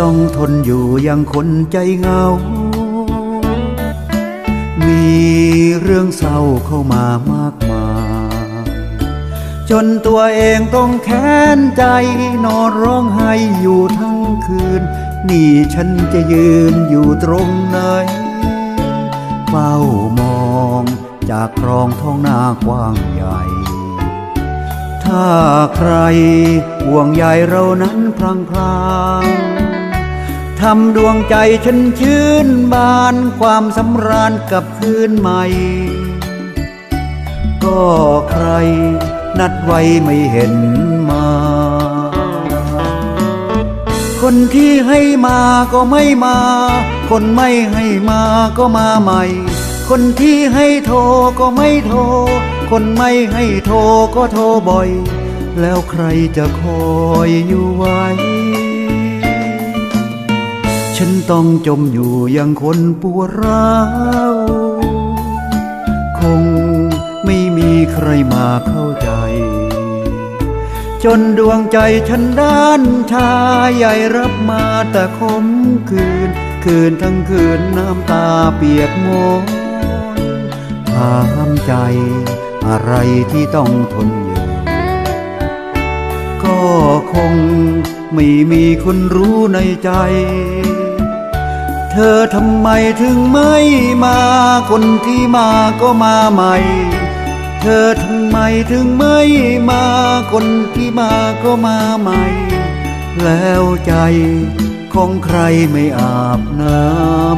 ต้องทนอยู่อย่างคนใจเหงา มีเรื่องเศร้าเข้ามามากมาย จนตัวเองต้องแค้นใจนอนร้องไห้อยู่ทั้งคืน นี่ฉันจะยืนอยู่ตรงไหน เฝ้ามองจากคลองท้องนากว้างใหญ่ ใครห่วงใยเรานั้นพลังพลางทำดวงใจฉันชื่นบานความสำราญกับคืนใหม่ ก็ใครนัดไว้ไม่เห็นมา คนที่ให้มาก็ไม่มา คนไม่ให้มาก็มาใหม่ คนที่ให้โทรก็ไม่โทร คนไม่ให้โทรก็โทรบ่อย แล้วใครจะคอยอยู่ไว้ ฉันต้องจมอยู่อย่างคนปวดร้าวคงไม่มีใครมาเข้าใจ จนดวงใจฉันด้านชาใหญ่รับมาแต่คมคืน คืนทั้งคืนน้ำตาเปียกโมนถามใจ อะไรที่ต้องทนอยู่ ก็คงไม่มีคนรู้ในใจ เธอทำไมถึงไม่มาคนที่มาก็มาใหม่ เธอทำไมถึงไม่มาคนที่มาก็มาใหม่ แล้วใจของใครไม่อาบน้ำ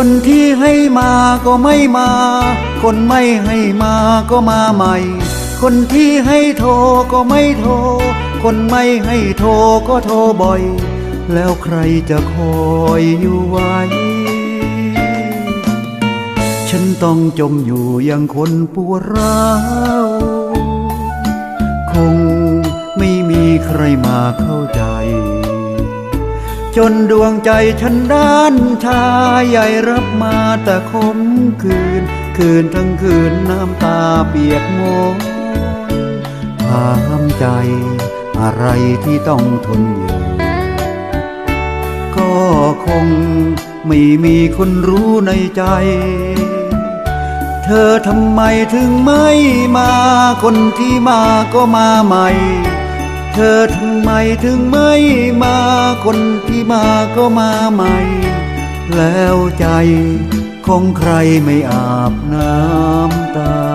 คนที่ให้มาก็ไม่มา คนไม่ให้มาก็มาใหม่ คนที่ให้โทรก็ไม่โทร คนไม่ให้โทรก็โทรบ่อย แล้วใครจะคอยอยู่ไว้ ฉันต้องจมอยู่อย่างคนปวดร้าวคงไม่มีใครมาเข้าใจ จนดวงใจฉันด้านชาใหญ่รับมาแต่คมคืน คืนทั้งคืนน้ำตาเปียกโมนถามใจอะไรที่ต้องทนอยู่ ก็คงไม่มีคนรู้ในใจ เธอทำไมถึงไม่มาคนที่มาก็มาใหม่ ธอทำไมถึงไม่มาคนที่มาก็มาใหม่ แล้วใจของใครไม่อาบน้ำตา